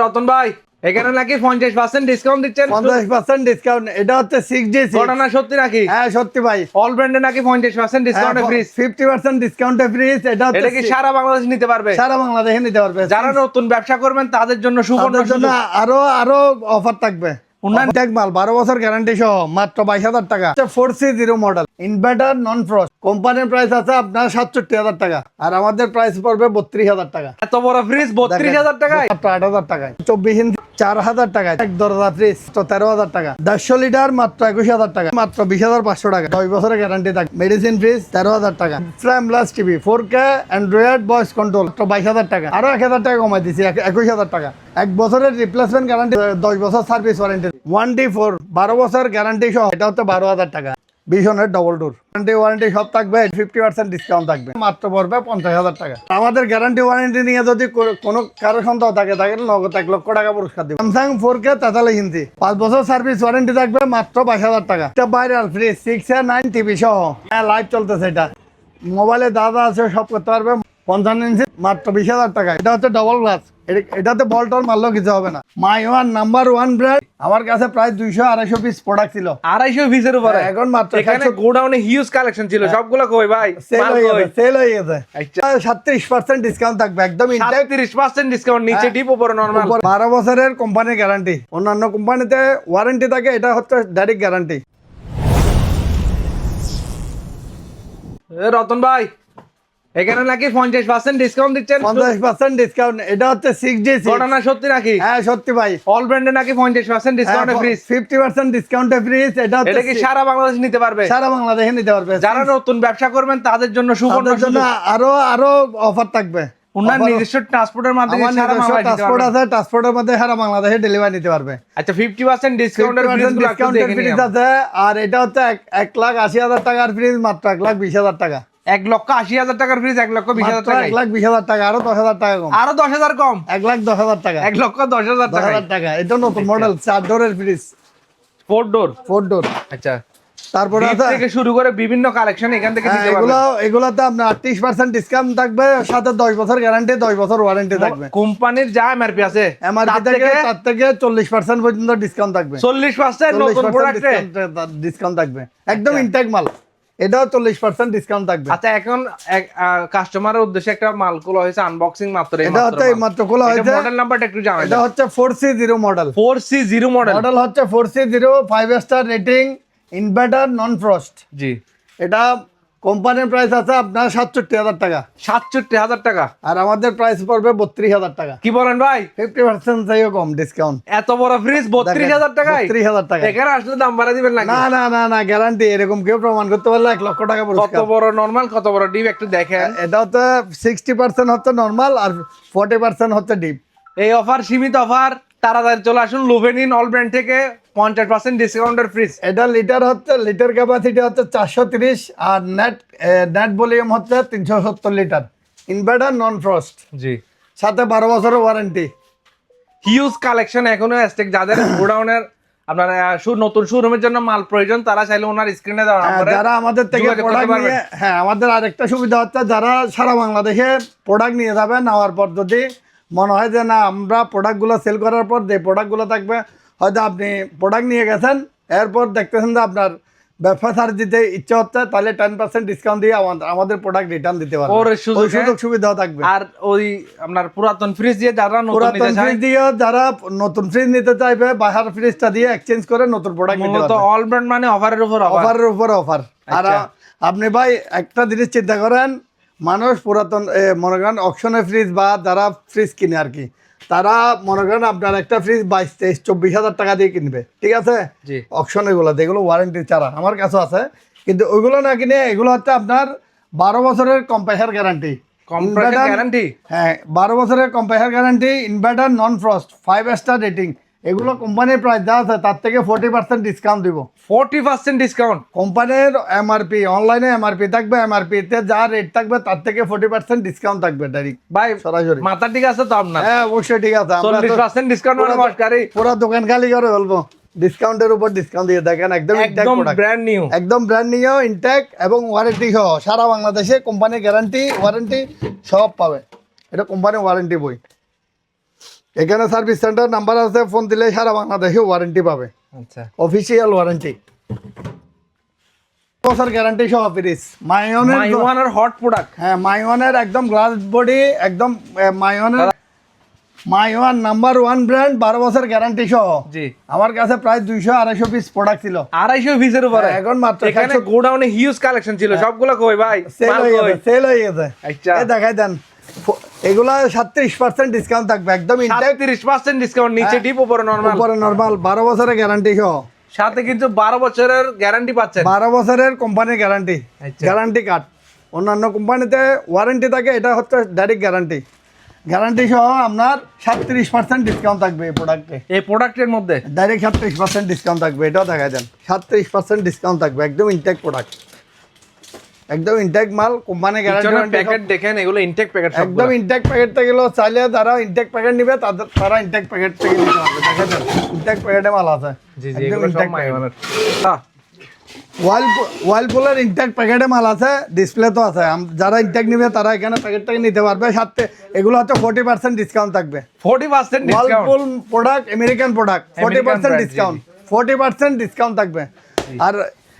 রতন ভাই এখানে নাকি পঞ্চাশ পার্সেন্ট ডিসকাউন্ট দিচ্ছেন? পঞ্চাশ পার্সেন্ট ডিসকাউন্ট এটা হচ্ছে সিক্স জি ঘটনা সত্যি নাকি? হ্যাঁ সত্যি ভাই। অল ব্র্যান্ডে নাকি পঞ্চাশ পার্সেন্ট ডিসকাউন্টে ফ্রিজ ফিফটি পার্সেন্ট ডিসকাউন্টে ফ্রিজ এটা হচ্ছে এটা কি সারা বাংলাদেশ নিতে পারবে? সারা বাংলাদেশে নিতে পারবে। যারা নতুন ব্যবসা করবেন তাদের জন্য সুবর্ণ জন্য আরও আরও অফার থাকবে। উন্নয়ন- মাল বারো বছর গ্যারান্টি সহ মাত্র বাইশ হাজার টাকা। Four C zero model inverter non frost কোম্পানির প্রাইস আছে আপনার সাতষট্টি হাজার টাকা। আর আমাদের প্রাইস পড়বে বত্রিশ হাজার টাকা। এত বড় ফ্রিজ বত্রিশ হাজার টাকায়? মাত্র আট হাজার টাকায়। চব্বিশ ইঞ্চি চার হাজার টাকা এক দরজা ফ্রিজ তো তেরো হাজার টাকা। দেড়শো লিটার মাত্র একুশ হাজার টাকা। মাত্র বিশ হাজার পাঁচশো টাকা। দশ বছরের গ্যারান্টি থাকে। মেডিসিন ফ্রিজ তেরো হাজার টাকা। Flame plus TV four K Android voice control মাত্র বাইশ হাজার টাকা। আরও এক হাজার টাকা কমাই দিচ্ছি এক- একুশ হাজার টাকা। এক বছরের রিপ্লেসমেন্ট গ্যারান্টি দশ বছর service warranty one D four বারো বছর গ্যারান্টি সহ এটা হচ্ছে বারো হাজার টাকা। ভীষণের ডবল ডোর গ্যারান্টি ওয়ারেন্টি সব থাকবে ফিফটি পার্সেন্ট ডিসকাউন্ট থাকবে। মাত্র পড়বে পঞ্চাশ হাজার টাকা। আমাদের গ্যারান্টি ওয়ারেন্টি নিয়ে যদি কোনো কারও সন্দেহ থাকে, তাকে নগদ এক লক্ষ টাকা পুরস্কার দিবে। স্যামসাং ফোর কে তেতাল্লিশ ইঞ্চি। পাঁচ বছর সার্ভিস ওয়ারেন্টি থাকবে, মাত্র বাইশ হাজার টাকা। এটা viral free six A nine TV সহ। হ্যাঁ লাইভ চলতেছে এটা। মোবাইলে দাদা আছে সব করতে পারবে। পঞ্চান্ন ইঞ্চি মাত্র বিশ হাজার টাকা। এটা হচ্ছে ডবল গ্লাস এটাতে বল টল মারলেও কিছু হবে না। মাই ওয়ান নাম্বার ওয়ান ব্র্যান্ড আমার কাছে প্রায় দুইশো আড়াইশো পিস প্রোডাক্ট ছিল। আড়াইশো পিসের উপরে? হ্যাঁ, এখন মাত্র এখানে গোডাউনে হিউজ কালেকশন ছিল। সবগুলো কই ভাই? সেল হয়ে গেছে সেল হয়ে গেছে। সাতত্রিশ পার্সেন্ট ডিসকাউন্ট থাকবে একদম ইনটেক 37% ডিসকাউন্ট নিচে হ্যাঁ। ডিপ উপরে নরমাল বারো বছরের কোম্পানির গ্যারান্টি অন্যান্য কোম্পানিতে ওয়ারেন্টি থাকে এটা হচ্ছে ডাইরেক্ট গ্যারান্টি রতন ভাই এখানে নাকি পঞ্চাশ পার্সেন্ট ডিসকাউন্ট দিচ্ছেন? পঞ্চাশ পার্সেন্ট ডিসকাউন্ট এটা হচ্ছে সিক্স জি ঘটনা সত্যি নাকি? হ্যাঁ সত্যি ভাই। অল ব্র্যান্ডে নাকি পঞ্চাশ পার্সেন্ট ডিসকাউন্টে ফ্রিজ ফিফটি পার্সেন্ট ডিসকাউন্টে ফ্রিজ এটা কি সারা বাংলাদেশ নিতে পারবে? সারা বাংলাদেশে নিতে পারবে। যারা নতুন ব্যবসা করবেন তাদের জন্য সুবর্ণ জন্য আরও আরও অফার থাকবে। নিজস্ব ট্রান্সপোর্টের মাধ্যমে সারা ট্রান্সপোর্ট পারবেন। আছে ট্রান্সপোর্টের মধ্যে সারা বাংলাদেশে ডেলিভারি নিতে পারবে। আচ্ছা ফিফটি পার্সেন্ট ডিসকাউন্টের ফ্রিজ ডিসকাউন্টের ফ্রিজ আছে আর এটা হচ্ছে এক- এক লাখ আশি হাজার টাকার ফ্রিজ মাত্র এক লাখ বিশ হাজার টাকা। এক লক্ষ আশি হাজার টাকার ফ্রিজ এক লক্ষ বিশ হাজার টাকা এক লাখ বিশ হাজার টাকা আরও দশ হাজার টাকা কম। আরও দশ হাজার কম? এক লাখ দশ হাজার টাকা। এক লক্ষ দশ হাজার দশ টাকা হাজার টাকা। এটা নতুন মডেল চার ডোরের fridge four door four door আচ্ছা। তারপরে থেকে শুরু করে বিভিন্ন কালেকশন এখান থেকে হ্যাঁ, এগুলো এগুলোতে আপনার আটত্রিশ পার্সেন্ট ডিসকাউন্ট থাকবে সাথে দশ বছর গ্যারান্টি দশ বছর ওয়ারেন্টি থাকবে। কোম্পানির যা এমআরপি আছে এমআরপি থেকে তার থেকে চল্লিশ পার্সেন্ট পর্যন্ত ডিসকাউন্ট থাকবে। চল্লিশ পার্সেন্ট নতুন প্রোডাক্টে ডিসকাউন্ট থাকবে। একদম ইনটেক মাল। এটাও চল্লিশ পার্সেন্ট ডিসকাউন্ট থাকবে। আচ্ছা এখন কাস্টমারের উদ্দেশ্যে একটা মাল খোলা হয়েছে আনবক্সিং মাত্র এটা হচ্ছে এই মাত্র খোলা হয়েছে। মডেল নাম্বারটা একটু জানাই এটা হচ্ছে four C zero model four C zero model model হচ্ছে four C zero five star rating inverter non frost জি। এটা কোম্পানির প্রাইস আছে আপনার সাতষট্টি হাজার টাকা। সাতষট্টি হাজার টাকা? আর আমাদের প্রাইস পড়বে বত্রিশ হাজার টাকা। কি বলেন ভাই? ফিফটি পার্সেন্ট চাইও কম ডিসকাউন্ট এত বড় ফ্রিজ বত্রিশ হাজার টাকায়? বত্রিশ হাজার টাকা এখানে আসলে দাম বাড়া দিবেন নাকি? না না না না গ্যারান্টি এরকম কেউ প্রমাণ করতে পারলে এক লক্ষ টাকা কত বড় নরমাল কত বড় ডিপ একটু দেখেন। এটা হচ্ছে সিক্সটি পার্সেন্ট হচ্ছে নর্মাল আর ফর্টি পার্সেন্ট হচ্ছে ডিপ এই অফার সীমিত অফার তাড়াতাড়ি চলে আসুন লুভেনিন অল ব্র্যান্ড থেকে পঞ্চাশ পার্সেন্ট ডিসকাউন্টের ফ্রিজ এটা লিটার হচ্ছে লিটার ক্যাপাসিটি হচ্ছে চারশো তিরিশ আর নেট নেট ভলিউম হচ্ছে তিনশো সত্তর লিটার ইনভার্টার নন ফ্রস্ট জি। সাথে বারো বছরের ওয়ারেন্টি হিউজ কালেকশন এখনও স্টেক যাদের গোডাউনের আপনার নতুন শোরুমের জন্য মাল প্রয়োজন তারা চাইলে ওনার স্ক্রিনে দেওয়া যারা আমাদের থেকে প্রোডাক্ট নিয়ে হ্যাঁ আমাদের আরেকটা সুবিধা হচ্ছে যারা সারা বাংলাদেশে প্রোডাক্ট নিয়ে যাবে নেওয়ার পর যদি মনে হয় যে না আমরা প্রোডাক্টগুলো সেল করার পর যে প্রোডাক্টগুলো থাকবে হয়তো আপনি প্রোডাক্ট নিয়ে গেছেন এরপর দেখতেছেন যে আপনার ব্যবসা ছাড় দিতে ইচ্ছে হচ্ছে তাহলে টেন পার্সেন্ট ডিসকাউন্ট দিয়ে আমাদের- আমাদের প্রোডাক্ট রিটার্ন দিতে পারবে ওর সুযোগ, সুযোগ সুবিধাও থাকবে। আর ওই আপনার পুরাতন ফ্রিজ দিয়ে যারা নতুন পুরাতন ফ্রিজ দিয়ে যারা নতুন ফ্রিজ নিতে চাইবে বাহার ফ্রিজটা দিয়ে এক্সচেঞ্জ করে নতুন প্রোডাক্ট নিতে পারবে। অল ব্র্যান্ড মানে অফারের উপর অফারের উপর অফার আর আচ্ছা। আপনি ভাই একটা জিনিস চিন্তা করেন মানুষ পুরাতন এ, মনে করেন অকশনে ফ্রিজ বা যারা ফ্রিজ কিনে আর কি তারা মনে করেন আপনার একটা ফ্রিজ বাইশ তেইশ চব্বিশ হাজার টাকা দিয়ে কিনবে ঠিক আছে? জি। অকশন এগুলো যেগুলো ওয়ারেন্টি ছাড়া আমার কাছে আছে কিন্তু ওইগুলো না কিনে এগুলো হচ্ছে আপনার বারো বছরের কম্প্রেসার গ্যারান্টি গ্যারান্টি হ্যাঁ বারো বছরের compressor guarantee inverter non frost five star rating এগুলো কোম্পানির প্রাইস যা আছে তার থেকে ফোর্টি পার্সেন্ট ডিসকাউন্ট দিব। ফোরটি পার্সেন্ট ডিসকাউন্ট কোম্পানির এমআরপি অনলাইনে এমআরপি থাকবে এমআরপি তে যা রেট থাকবে তার থেকে ফোর্টি পার্সেন্ট ডিসকাউন্ট থাকবে ডাইরেক্ট ভাই সরাসরি। মাথা ঠিক আছে তো আপনার? হ্যাঁ অবশ্যই ঠিক আছে। চল্লিশ পার্সেন্ট ডিসকাউন্ট মানে পুরো- মস্কারি। পুরো দোকান খালি করে বলব। ডিসকাউন্টের উপর ডিসকাউন্ট দিয়ে দেখেন একদম একদম ব্র্যান্ড নিউ একদম ব্র্যান্ড নিয়েও ইনট্যাক্ট এবং ওয়ারেন্টি সহ। সারা বাংলাদেশে কোম্পানির গ্যারান্টি ওয়ারেন্টি সব পাবে। এটা কোম্পানির ওয়ারেন্টি বই। এখানে সার্ভিস সেন্টার নাম্বার আছে ফোন দিলে সারা বাংলাদেশে ওয়ারেন্টি পাবে। আচ্ছা। অফিসিয়াল ওয়ারেন্টি বছর গ্যারান্টি সহ ফ্রিজ মাইনের মাইওয়ানের হট প্রোডাক্ট হ্যাঁ মাইওয়ানের একদম গ্লাস বডি একদম মাইওয়ানের মাইওয়ান নাম্বার ওয়ান ব্র্যান্ড বারো বছর গ্যারান্টি সহ। জি। আমার কাছে প্রায় দুইশো আড়াইশো পিস প্রোডাক্ট ছিল। আড়াইশো পিসের উপরে? হ্যাঁ, এখন মাত্র এখানে গোডাউনে হিউজ কালেকশন ছিল। সবগুলো কই ভাই? সেল হয়ে গেছে সেল হয়ে গেছে। আচ্ছা। দেখাই দেন। এগুলা সাতত্রিশ পার্সেন্ট ডিসকাউন্ট থাকবে একদম ইনটেক 37% ডিসকাউন্ট নিচে ডিপ উপরে নরমাল উপরে নর্মাল বারো বছরের গ্যারান্টি সহ। সাথে কিন্তু 12 বছরের গ্যারান্টি পাচ্ছেন। বারো বছরের কোম্পানির গ্যারান্টি। গ্যারান্টি কার্ড অন্যান্য কোম্পানিতে ওয়ারেন্টি থাকে এটা হচ্ছে ডাইরেক্ট গ্যারান্টি গ্যারান্টি সহ আপনার সাতত্রিশ পার্সেন্ট ডিসকাউন্ট থাকবে এই প্রোডাক্টে এই প্রোডাক্টের মধ্যে? ডাইরেক্ট সাতত্রিশ পার্সেন্ট ডিসকাউন্ট থাকবে এটাও দেখা যান সাতত্রিশ পার্সেন্ট ডিসকাউন্ট থাকবে একদম ইনটেক প্রোডাক্ট একদম ইনটেক মাল কোম্পানি গ্যারান্টি প্যাকেট দেখেন এগুলো ইনটেক প্যাকেট একদম ইনটেক প্যাকেট থেকে গেলেও চাইলে যারা ইনটেক প্যাকেট নিবে তাদের তারা ইনটেক প্যাকেট থেকে নিতে পারবে ইনটেক প্যাকেটে মাল আছে। জি জি একদম ইনটেক প্যাকেট হ্যাঁ ওয়ালপুলের ইনটেক প্যাকেটে মাল আছে ডিসপ্লে তো আছে। যারা ইনটেক নিবে তারা এখানে প্যাকেট থেকে নিতে পারবে। সাথে এগুলো হচ্ছে ফোর্টি পার্সেন্ট ডিসকাউন্ট থাকবে। 40% discount Whirlpool product American product forty percent discount forty percent discount থাকবে। আর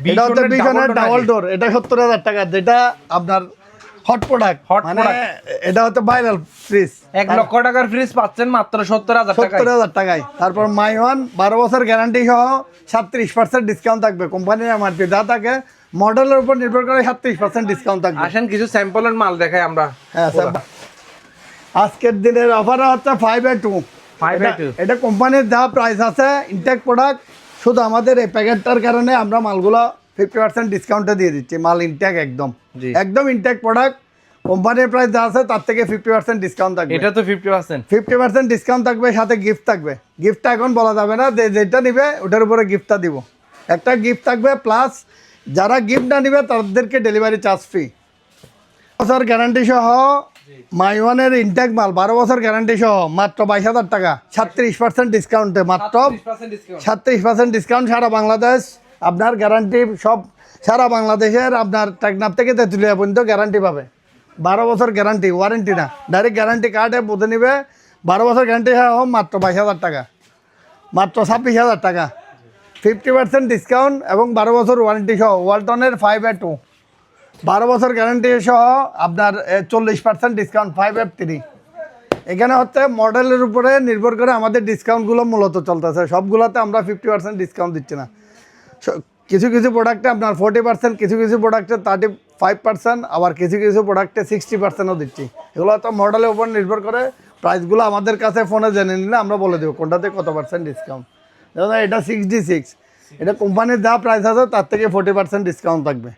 এটা হচ্ছে door ডাবল ডোর এটা সত্তর হাজার টাকা যেটা আপনার হট প্রোডাক্ট Hot মানে এটা হচ্ছে ভাইরাল ফ্রিজ এক লক্ষ টাকার ফ্রিজ পাচ্ছেন মাত্র সত্তর হাজার সত্তর হাজার টাকায়। তারপর মাই ওয়ান বারো বছর গ্যারান্টি সহ সাতত্রিশ পার্সেন্ট ডিসকাউন্ট থাকবে। কোম্পানির এমআরপি যা থাকে মডেলের উপর নির্ভর করে সাতত্রিশ পার্সেন্ট ডিসকাউন্ট থাকবে। আসেন কিছু স্যাম্পলের মাল দেখাই আমরা। হ্যাঁ স্যার আজকের দিনের অফার হচ্ছে ফাইভ এ টু 5A2 এটা কোম্পানির যা প্রাইস আছে ইনটেক প্রোডাক্ট শুধু আমাদের এই প্যাকেটটার কারণে আমরা মালগুলো ফিফটি পার্সেন্ট ডিসকাউন্টে দিয়ে দিচ্ছি মাল ইনটেক একদম। একদম ইনট্যাক প্রোডাক্ট কোম্পানির প্রাইস যা আছে তার থেকে ফিফটি পার্সেন্ট ডিসকাউন্ট থাকবে। এটা তো fifty percent fifty percent discount থাকবে সাথে গিফট থাকবে। গিফটটা এখন বলা যাবে না যে যেটা নিবে ওটার উপরে গিফটটা দিব। একটা গিফট থাকবে প্লাস যারা গিফট না নিবে তাদেরকে ডেলিভারি চার্জ ফ্রি বছর গ্যারান্টি সহ মাইওয়ানের ইনটেক মাল বারো বছর গ্যারান্টি সহ মাত্র বাইশ হাজার টাকা। সাতত্রিশ পার্সেন্ট ডিসকাউন্টে মাত্র সাতত্রিশ পার্সেন্ট ডিসকাউন্ট সারা বাংলাদেশ। আপনার গ্যারান্টি সব সারা বাংলাদেশের আপনার টেকনাফ থেকে তেঁতুলিয়া পর্যন্ত গ্যারান্টি পাবে। বারো বছর গ্যারান্টি ওয়ারেন্টি না। ডাইরেক্ট গ্যারান্টি কার্ডে বুঝে নিবে বারো বছর গ্যারান্টি সহ মাত্র বাইশ হাজার টাকা। মাত্র ছাব্বিশ হাজার টাকা। ফিফটি পার্সেন্ট ডিসকাউন্ট এবং বারো বছর ওয়ারেন্টি সহ ওয়ালটনের ফাইভ এ টু বারো বছর গ্যারান্টি সহ আপনার চল্লিশ percent discount five F three এখানে হচ্ছে মডেলের উপরে নির্ভর করে আমাদের ডিসকাউন্টগুলো মূলত চলতেছে। সবগুলোতে আমরা ফিফটি পার্সেন্ট ডিসকাউন্ট দিচ্ছি না। কিছু কিছু প্রোডাক্টে আপনার ফোর্টি পার্সেন্ট কিছু কিছু প্রোডাক্টে থার্টি ফাইভ পার্সেন্ট আবার কিছু কিছু প্রোডাক্টে সিক্সটি পার্সেন্টও দিচ্ছি। এগুলো তো মডেলের উপর নির্ভর করে প্রাইসগুলো আমাদের কাছে ফোনে জেনে নিলে আমরা বলে দেবো কোনটাতে কত পার্সেন্ট ডিসকাউন্ট এটা সিক্সটি সিক্স এটা কোম্পানির যা প্রাইস আছে, তার থেকে ফোর্টি পার্সেন্ট ডিসকাউন্ট থাকবে।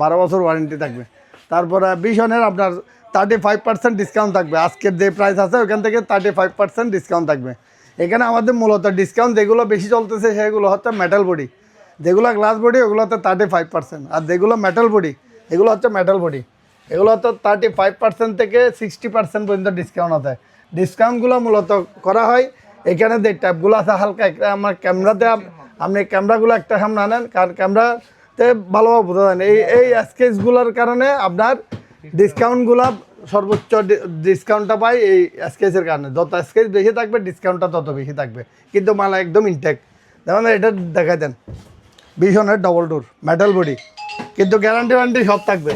বারো বছর ওয়ারেন্টি থাকবে। তারপরে বিশনের আপনার থার্টি ফাইভ পার্সেন্ট ডিসকাউন্ট থাকবে। আজকের যে প্রাইস আছে, ওখান থেকে থার্টি ফাইভ পার্সেন্ট ডিসকাউন্ট থাকবে। এখানে আমাদের মূলত ডিসকাউন্ট যেগুলো বেশি চলতেছে, সেগুলো হচ্ছে মেটাল বডি যেগুলো গ্লাস বডি ওগুলো হচ্ছে থার্টি ফাইভ পার্সেন্ট আর যেগুলো মেটাল বডি এগুলো হচ্ছে মেটাল বডি এগুলো হচ্ছে থার্টি ফাইভ পার্সেন্ট থেকে সিক্সটি পার্সেন্ট পর্যন্ত ডিসকাউন্ট আছে। ডিসকাউন্টগুলো মূলত করা হয়, এখানে যে ট্যাপগুলো আছে, হালকা একটা আমার ক্যামেরাতে আপনি ক্যামেরাগুলো একটা সামনে আনেন কারণ ক্যামেরাতে ভালোভাবে বোঝা যায় না। এই এই স্কেচগুলোর কারণে আপনার ডিসকাউন্টগুলা সর্বোচ্চ ডিসকাউন্টটা পাই এই স্কেচের কারণে। যত স্কেচ বেশি থাকবে ডিসকাউন্টটা তত বেশি থাকবে। কিন্তু মাল একদম ইনটেক যেমন এটা দেখা দেন। ভীষণের ডবল ডোর মেটাল বডি কিন্তু গ্যারান্টি ওয়ারেন্টি সব থাকবে।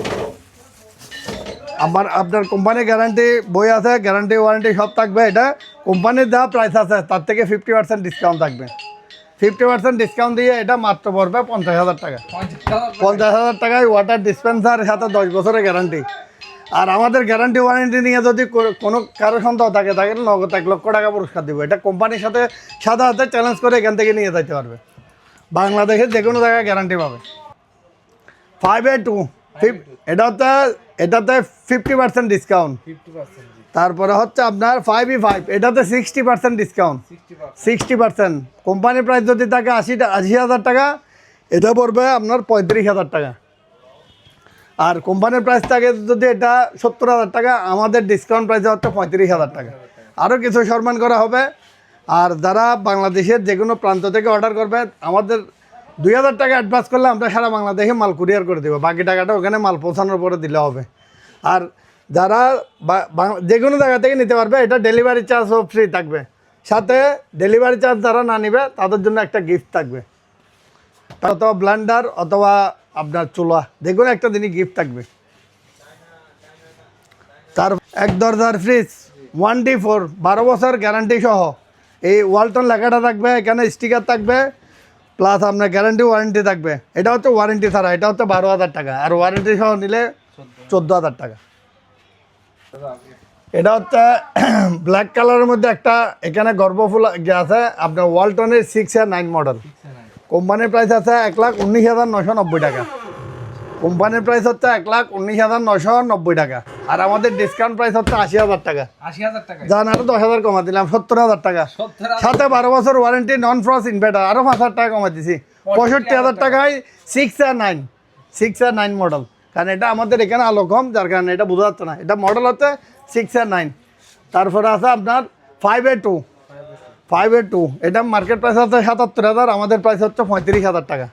আমার আপনার কোম্পানির গ্যারান্টি বই আছে গ্যারান্টি ওয়ারেন্টি সব থাকবে। এটা কোম্পানির যা প্রাইস আছে তার থেকে ফিফটি পার্সেন্ট ডিসকাউন্ট থাকবে। ফিফটি পার্সেন্ট ডিসকাউন্ট দিয়ে এটা মাত্র পড়বে পঞ্চাশ হাজার টাকা। পঞ্চাশ হাজার টাকায় ওয়াটার ডিসপেন্সার সাথে দশ বছরের গ্যারান্টি আর আমাদের গ্যারান্টি ওয়ারেন্টি নিয়ে যদি কোনো কারও সন্দেহ থাকে তাকে নগদ এক লক্ষ টাকা পুরস্কার দিব। এটা কোম্পানির সাথে সাদা হাতে চ্যালেঞ্জ করে এখান থেকে নিয়ে যেতে পারবে। বাংলাদেশের যে কোনো জায়গায় গ্যারান্টি পাবে। ফাইভ এ টু ফিফ এটাতে এটাতে ফিফটি পার্সেন্ট ডিসকাউন্ট তারপরে হচ্ছে আপনার ফাইভ ই ফাইভ এটাতে sixty percent discount sixty percent কোম্পানির প্রাইস যদি থাকে আশি আশি হাজার টাকা এটা পড়বে আপনার পঁয়ত্রিশ হাজার টাকা। আর কোম্পানির প্রাইস থাকে যদি এটা সত্তর হাজার টাকা আমাদের ডিসকাউন্ট প্রাইস হচ্ছে পঁয়ত্রিশ হাজার টাকা। আরও কিছু সম্মান করা হবে। আর যারা বাংলাদেশের যে কোনো প্রান্ত থেকে অর্ডার করবে আমাদের দুই হাজার টাকা অ্যাডভান্স করলে আমরা সারা বাংলাদেশে মাল কুরিয়ার করে দেবো। বাকি টাকাটা ওখানে মাল পৌঁছানোর পরে দিলে হবে। আর যারা যে কোনো জায়গা থেকে নিতে পারবে, এটা ডেলিভারি চার্জও ফ্রি থাকবে। সাথে ডেলিভারি চার্জ যারা না নেবে, তাদের জন্য একটা গিফট থাকবে। অথবা ব্লান্ডার অথবা আপনার চুলা যে কোনো একটা দিনই গিফট থাকবে। তার এক দরজার ফ্রিজ ওয়ান ডি ফোর বারো বছর গ্যারান্টি সহ। এই ওয়ালটন লেখাটা থাকবে, এখানে স্টিকার থাকবে প্লাস আপনার গ্যারান্টি ওয়ারেন্টি থাকবে। এটা হচ্ছে ওয়ারেন্টি ছাড়া, এটা হচ্ছে বারো হাজার টাকা। আর ওয়ারেন্টি সহ নিলে চোদ্দ হাজার টাকা। এটা হচ্ছে ব্ল্যাক কালারের মধ্যে একটা এখানে গর্ভফুল যে আছে আপনার ওয়ালটনের সিক্স আর নাইন মডেল কোম্পানির প্রাইস আছে এক লাখ উনিশ হাজার নশো নব্বই টাকা। কোম্পানির প্রাইস হচ্ছে এক লাখ উনিশ হাজার নশো নব্বই টাকা। আর আমাদের ডিসকাউন্ট প্রাইস হচ্ছে আশি হাজার টাকা। আশি হাজার টাকা যান আরও দশ হাজার কমা দিলাম সত্তর হাজার টাকা। সাথে বারো বছর ওয়ারেন্টি নন ফ্রস ইনভার্টার আরও পাঁচ হাজার টাকা কমা দিছি। পঁয়ষট্টি হাজার টাকায় six R nine six R nine model কারণ এটা আমাদের এখানে আলো কম যার কারণে এটা বোঝা যাচ্ছে না। এটা মডেল হচ্ছে সিক্স আর নাইন তারপরে আছে আপনার five A two five A two এটা মার্কেট প্রাইস হচ্ছে সাতাত্তর হাজার আমাদের প্রাইস হচ্ছে পঁয়ত্রিশ হাজার টাকা।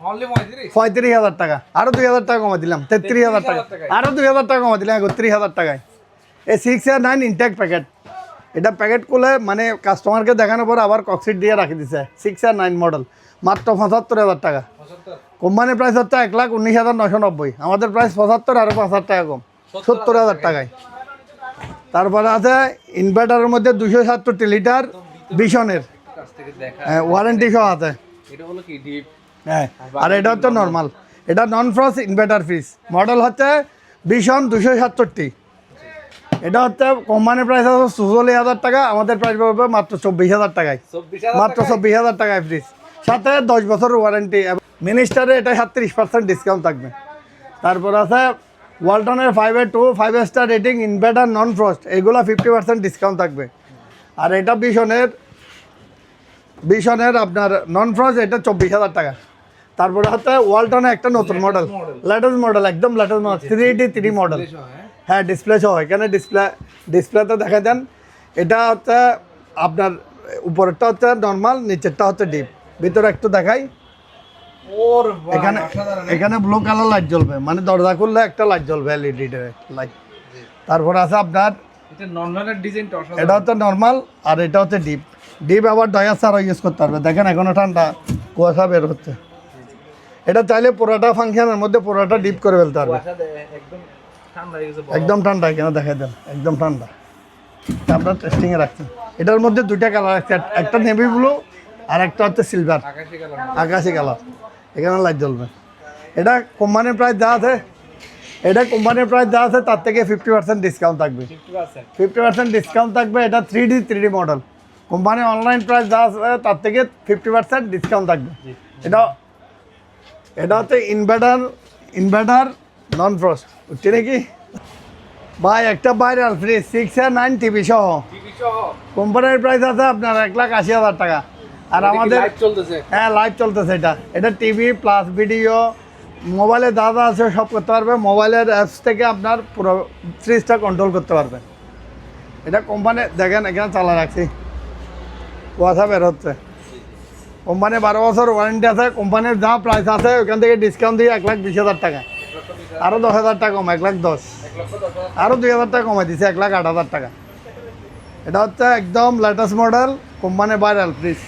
পঁয়ত্রিশ? হাজার টাকা। আরও দুই হাজার টাকা কমা দিলাম। তেত্রিশ হাজার টাকা। আরও দুই হাজার টাকা কমা দিলাম একত্রিশ হাজার টাকায়। এই six R nine intact packet এটা প্যাকেট খুলে মানে কাস্টমারকে দেখানোর পর আবার কক্সিট দিয়ে রাখি দিছে। সিক্স আর নাইন মডেল মাত্র পঁচাত্তর হাজার টাকা। কোম্পানির প্রাইস হচ্ছে এক লাখ উনিশ হাজার নশো নব্বই। আমাদের প্রাইস পঁচাত্তর আরও পাঁচ হাজার টাকা কম। সত্তর হাজার টাকায়। তারপরে আছে ইনভার্টারের মধ্যে দুশো সাতষট্টি লিটার বিশনের হ্যাঁ ওয়ারেন্টি সহ আছে। হ্যাঁ আর এটা হচ্ছে নর্মাল এটা non frost inverter fridge model হচ্ছে ভীষণ দুশো সাতষট্টি। এটা হচ্ছে কোম্পানির প্রাইস আছে চুচল্লিশ হাজার টাকা। আমাদের প্রাইস পড়বে মাত্র চব্বিশ হাজার টাকায়। মাত্র চব্বিশ হাজার টাকায় ফ্রিজ সাথে দশ বছর ওয়ারেন্টি মিনিস্টারে এটা সাতত্রিশ পার্সেন্ট ডিসকাউন্ট থাকবে। তারপর আছে ওয়ালটনের five A two five star rating inverter non frost এগুলো ফিফটি পার্সেন্ট ডিসকাউন্ট থাকবে। আর এটা বিশনের বিশনের আপনার নন ফ্রস্ট এটা চব্বিশ হাজার টাকা। তারপরে হচ্ছে ওয়ালটনের একটা নতুন মডেল লেটেস্ট মডেল একদম latest model three D three model হ্যাঁ? ডিসপ্লে সহ এখানে ডিসপ্লে ডিসপ্লেতে দেখা দেন। এটা হচ্ছে আপনার উপরেরটা হচ্ছে নর্মাল নিচেরটা হচ্ছে ডিপ ভিতরে একটু দেখাই। ওর এখানে এখানে ব্লু কালার লাইট জ্বলবে। মানে দরজা খুললে একটা লাইট জ্বলবে এলইডি লাইট তারপরে আছে আপনার এটা হচ্ছে নর্মাল আর এটা হচ্ছে ডিপ ডিপ আবার ডয়ার ছাড়াও ইউজ করতে পারবে। দেখেন এখনও ঠান্ডা কুয়াশা বের হচ্ছে। এটা চাইলে পুরোটা ফাংশনের মধ্যে পুরোটা ডিপ করে ফেলতে পারবে। একদম ঠান্ডা এখানে দেখাই দেন। একদম ঠান্ডা। আমরা টেস্টিংয়ে রাখছি এটার মধ্যে দুইটা কালার আছে। একটা নেভি ব্লু আর একটা হচ্ছে সিলভার আকাশি কালার। এখানে লাইট জ্বলবে। এটা কোম্পানির প্রাইস দেওয়া আছে এটা কোম্পানির প্রাইস দেওয়া আছে তার থেকে ফিফটি পার্সেন্ট ডিসকাউন্ট থাকবে। ফিফটি পার্সেন্ট ডিসকাউন্ট থাকবে এটা three D three D model company online price দেওয়া আছে তার থেকে ফিফটি পার্সেন্ট ডিসকাউন্ট থাকবে। এটা এটা হচ্ছে ইনভার্টার ইনভার্টার নন ফ্রস্ট বুঝছি নাকি? ভাই একটা ভাইরাল ফ্রি সিক্স আর নাইন টিভি সহ। কোম্পানির প্রাইস আছে আপনার এক লাখ আশি হাজার টাকা। আর আমাদের হ্যাঁ লাইভ চলতেছে এটা। এটা টিভি প্লাস ভিডিও মোবাইলে যা যা আছে সব করতে পারবে। মোবাইলের অ্যাপস থেকে আপনার পুরো ফ্রিজটা কন্ট্রোল করতে পারবে। এটা কোম্পানি দেখেন এখানে চালা রাখছি। কুয়াশা বের হচ্ছে। কোম্পানি বারো বছর ওয়ারেন্টি আছে। কোম্পানির যা প্রাইস আছে ওখান থেকে ডিসকাউন্ট দিয়ে এক লাখ বিশ হাজার টাকা। আরও দশ হাজার টাকা কম এক লাখ দশ। আরও দুই হাজার টাকা কমাই দিছে এক লাখ আট হাজার টাকা। এটা হচ্ছে একদম latest model company viral fridge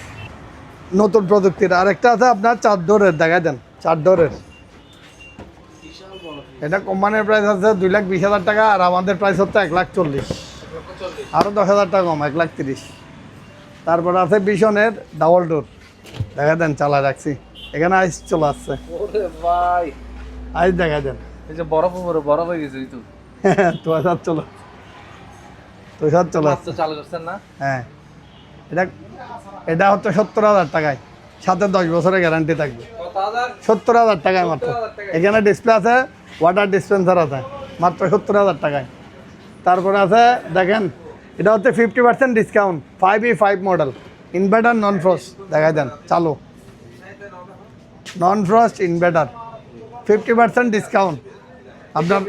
নতুন প্রযুক্তির। আরেকটা আছে আপনার চার ডোরের দেখা দেন চার ডোরের। এটা কোম্পানির প্রাইস আছে দুই লাখ বিশ হাজার টাকা আর আমাদের প্রাইস হচ্ছে এক লাখ চল্লিশ। আরও দশ হাজার টাকা কম এক লাখ তিরিশ। তারপর আছে বিশনের ডাবল ডোর দেখা দেন চালা রাখছি। এখানে আইস চলে আসছে। ভাই। আইস দেখা দেন। এই যে বরফ উপরে বরফ হয়ে গেছে তো। তুষার চলো তুষার চলে আসছে। চালু করছেন না? হ্যাঁ। এটা এটা হচ্ছে সত্তর হাজার টাকায়। সাথে দশ বছরের গ্যারান্টি থাকবে। সত্তর হাজার টাকায় মাত্র। এখানে ডিসপ্লে আছে ওয়াটার ডিসপেন্সার আছে মাত্র সত্তর হাজার টাকায়। তারপরে আছে দেখেন এটা হচ্ছে fifty percent discount five E five model inverter non frost দেখাই দেন চালু। Non frost inverter fifty percent discount আপনার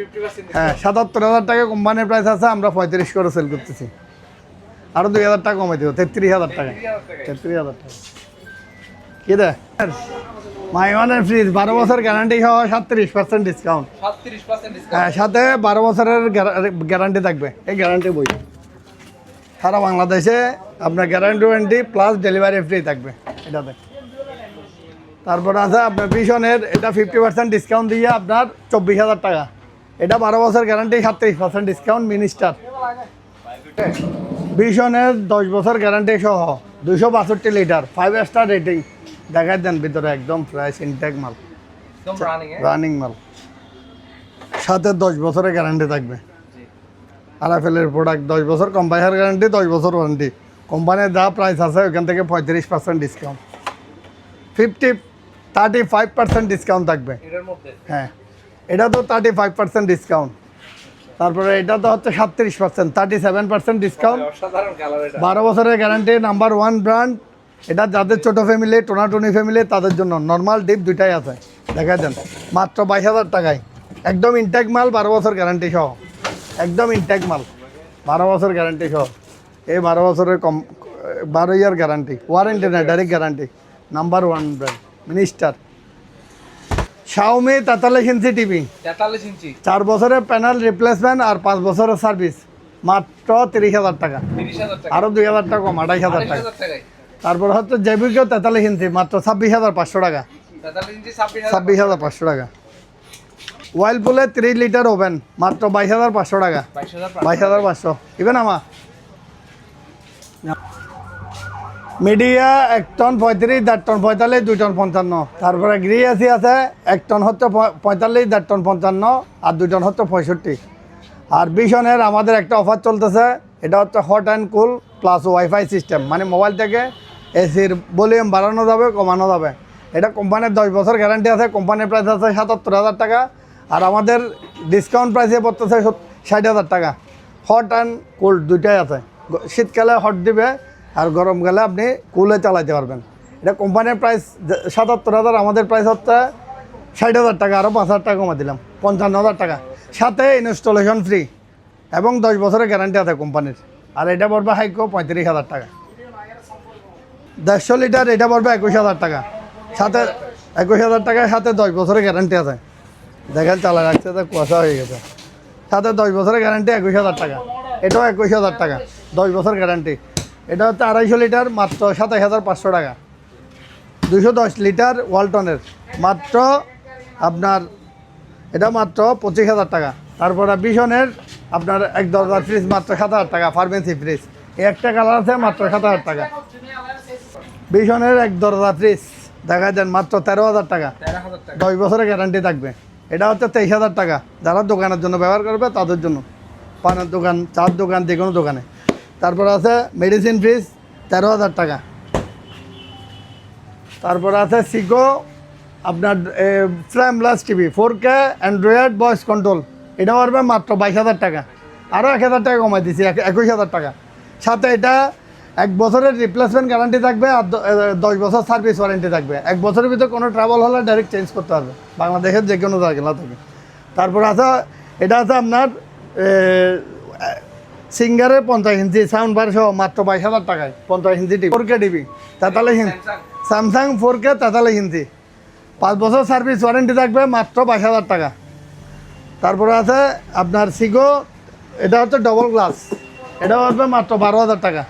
হ্যাঁ সাতাত্তর হাজার টাকা কোম্পানির প্রাইস আছে আমরা পঁয়ত্রিশ করে সেল করতেছি। আরও দুই হাজার টাকা কমাই দেবো তেত্রিশ হাজার টাকা। তেত্রিশ হাজার টাকা। কি দে মাইওয়ানের ফ্রিজ বারো বছর গ্যারান্টি সহ সাতত্রিশ পার্সেন্ট ডিসকাউন্ট হ্যাঁ সাথে বারো বছরের গ্যারান্টি থাকবে এই গ্যারান্টি বই। সারা বাংলাদেশে আপনার guarantee warranty plus delivery free থাকবে এটাতে। তারপর আছে আপনার ভীষণের এটা ফিফটি পার্সেন্ট ডিসকাউন্ট দিয়ে আপনার চব্বিশ হাজার টাকা। এটা বারো বছর গ্যারান্টি সাতত্রিশ পার্সেন্ট ডিসকাউন্ট মিনিস্টার ভীষণের দশ বছর গ্যারান্টি সহ দুশো বাষট্টি লিটার ফাইভ স্টার রেটিং দেখাই দেন ভিতরে একদম ফ্রেশ ইনটেক মাল। রানিং মাল। সাথে দশ বছরের গ্যারান্টি থাকবে। আরাফেলের প্রোডাক্ট দশ বছর কোম্পানির গ্যারান্টি দশ বছর ওয়ারেন্টি কোম্পানির যা প্রাইস আছে ওখান থেকে পঁয়ত্রিশ percent discount fifty thirty five percent discount থাকবে হ্যাঁ। এটা তো থার্টি ফাইভ পার্সেন্ট ডিসকাউন্ট তারপরে এটা তো হচ্ছে সাতত্রিশ percent thirty seven percent discount বারো বছরের গ্যারান্টি নাম্বার ওয়ান ব্র্যান্ড এটা যাদের ছোটো ফ্যামিলি টোনাটুনি ফ্যামিলি তাদের জন্য নর্মাল ডিপ দুইটাই আছে। দেখা যান মাত্র বাইশ হাজার টাকায়। একদম ইনটেক মাল বারো বছর গ্যারান্টি সহ। একদম ইনটেক মাল বারো বছর গ্যারান্টি সহ। এই বারো বছরের কম বারো ইয়ার গ্যারান্টি ওয়ারেন্টি না direct guarantee number one brand minister Xiaomi তেতাল্লিশ ইঞ্চি টিভি। তেতাল্লিশ ইঞ্চি। চার বছরের প্যানেল রিপ্লেসমেন্ট আর পাঁচ বছরের সার্ভিস মাত্র তিরিশ হাজার টাকা। আরও দুই হাজার টাকা কম আঠাইশ হাজার টাকা। তারপর হচ্ছে জৈবিকও তেতাল্লিশ ইঞ্চি মাত্র ছাব্বিশ হাজার পাঁচশো টাকা। ছাব্বিশ হাজার পাঁচশো টাকা। ওয়াইলপুলের ত্রিশ লিটার ওভেন মাত্র বাইশ হাজার পাঁচশো টাকা। বাইশ হাজার পাঁচশো। ইভেন আমা মিডিয়া এক টন পঁয়ত্রিশ, দেড় টন পঁয়তাল্লিশ, দুই টন পঞ্চান্ন। তারপরে গ্রি এসি আছে, এক টন হচ্ছে পঁয়তাল্লিশ, দেড় টন পঞ্চান্ন আর দুই টন হচ্ছে পঁয়ষট্টি। আর বিশনের আমাদের একটা অফার চলতেছে, এটা হচ্ছে hot and cool plus wifi system মানে মোবাইল থেকে এসির ভলিউম বাড়ানো যাবে, কমানো যাবে। এটা কোম্পানির দশ বছর গ্যারান্টি আছে, কোম্পানির প্রাইস আছে সাতাত্তর হাজার টাকা আর আমাদের ডিসকাউন্ট প্রাইসে পড়তেছে ষাট হাজার টাকা। হট অ্যান্ড কোল্ড দুইটাই আছে। শীতকালে হট দিবে আর গরমকালে আপনি কুলে চালাতে পারবেন। এটা কোম্পানির প্রাইস সাতাত্তর হাজার, আমাদের প্রাইস হচ্ছে ষাট হাজার টাকা আরও পাঁচ হাজার টাকা কমা দিলাম, পঞ্চান্ন হাজার টাকা। সাথে ইনস্টলেশন ফ্রি এবং দশ বছরের গ্যারান্টি আছে কোম্পানির। আর এটা পড়বে হাইকো পঁয়ত্রিশ হাজার টাকা। দেড়শো লিটার এটা পড়বে একুশ হাজার টাকা। সাথে একুশ হাজার টাকার সাথে দশ বছরের গ্যারান্টি আছে। দেখেন চালা রাখছে তো কুয়াশা হয়ে গেছে। সাথে দশ বছরের গ্যারান্টি একুশ হাজার টাকা। এটাও একুশ হাজার টাকা। দশ বছর গ্যারান্টি এটা হচ্ছে আড়াইশো লিটার মাত্র সাতাশ হাজার পাঁচশো টাকা। দুশো দশ লিটার ওয়ালটনের মাত্র আপনার এটা মাত্র পঁচিশ হাজার টাকা। তারপরে বিশনের আপনার এক দরজার ফ্রিজ মাত্র সাত হাজার টাকা ফার্মেসি ফ্রিজ একটা কালার আছে মাত্র সাত হাজার টাকা। বিশনের এক দরজা ফ্রিজ দেখা যান মাত্র তেরো হাজার টাকা। তেরো হাজার টাকা। দশ বছরের গ্যারান্টি থাকবে। এটা হচ্ছে তেইশ হাজার টাকা। যারা দোকানের জন্য ব্যবহার করবে তাদের জন্য। পানের দোকান চার দোকান যে কোনো দোকানে। তারপর আছে মেডিসিন ফ্রিজ তেরো হাজার টাকা। তারপর আছে সিকো আপনার flame plus TV four K android voice control এটা পারবে মাত্র বাইশ হাজার টাকা। আরও এক হাজার টাকা কমাই এক- একুশ হাজার টাকা। সাথে এটা এক বছরের রিপ্লেসমেন্ট গ্যারান্টি থাকবে আর দশ বছর সার্ভিস ওয়ারেন্টি থাকবে। এক বছরের ভিতরে কোনো ট্রাভেল হলে ডাইরেক্ট চেঞ্জ করতে পারবে, বাংলাদেশের যে কোনো জায়গা থেকে। তারপর আছে, এটা আছে আপনার সিঙ্গারের পঞ্চাশ ইঞ্চি সাউন্ড বার সহ মাত্র বাইশ হাজার টাকায়। পঞ্চাশ inch TV. Four K TV. তেতাল্লিশ ইঞ্চি। স্যামসাং ফোর কে তেতাল্লিশ ইঞ্চি। পাঁচ বছর সার্ভিস ওয়ারেন্টি থাকবে মাত্র বাইশ হাজার টাকা। তারপরে আছে আপনার সিগো এটা হচ্ছে ডবল গ্লাস এটা হবে মাত্র বারো হাজার টাকা।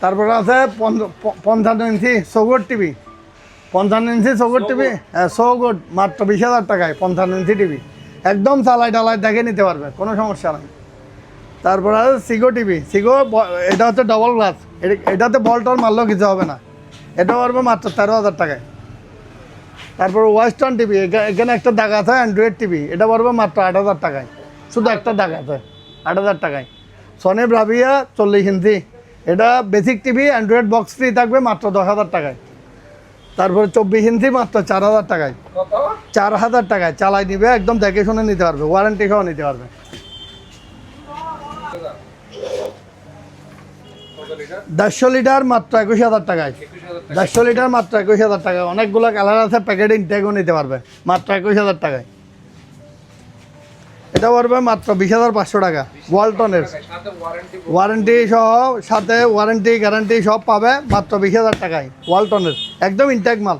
তারপরে আছে পঞ্চ- পঞ্চান্ন ইঞ্চি চৌগট টিভি। পঞ্চান্ন ইঞ্চি চৌগট টিভি হ্যাঁ চৌগট মাত্র বিশ হাজার টাকায় পঞ্চান্ন ইঞ্চি টিভি। একদম চালাই টালাই দেখে নিতে পারবে কোনো সমস্যা নাই। তারপরে আছে সিগো টিভি। সিগো এটা হচ্ছে ডবল গ্লাস এটাতে বল টল মারলেও কিছু হবে না। এটা পারবে মাত্র তেরো হাজার টাকায়। তারপর ওয়েস্টার্ন টিভি এখানে একটা দাগ আছে অ্যান্ড্রয়েড টিভি। এটা পারবে মাত্র আট হাজার টাকায়। শুধু একটা দাগ আছে আট হাজার টাকায়। সনি ব্রাভিয়া চল্লিশ ইঞ্চি। এটা basic TV android box free থাকবে মাত্র দশ হাজার টাকায়। তারপরে চব্বিশ ইঞ্চি মাত্র চার হাজার টাকায়। চার হাজার টাকায়। চালাই নিবে একদম দেখে শুনে নিতে পারবে ওয়ারেন্টি সহ নিতে পারবে কত লিটার দেড়শো লিটার মাত্র একুশ হাজার টাকায়। দেড়শো লিটার মাত্র একুশ হাজার টাকা অনেকগুলো কালার আছে প্যাকেট ইনটেকও নিতে পারবে। মাত্র একুশ হাজার টাকায়। এটা পড়বে মাত্র বিশ হাজার পাঁচশো টাকা ওয়ালটনের ওয়ারেন্টি সহ, সাথে ওয়ারেন্টি গ্যারান্টি সব পাবে মাত্র বিশ হাজার টাকায় ওয়ালটনের একদম ইনটেক মাল।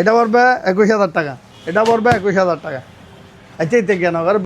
এটা পড়বে একুশ হাজার টাকা। এটা পড়বে একুশ হাজার টাকা। আচ্ছা কেন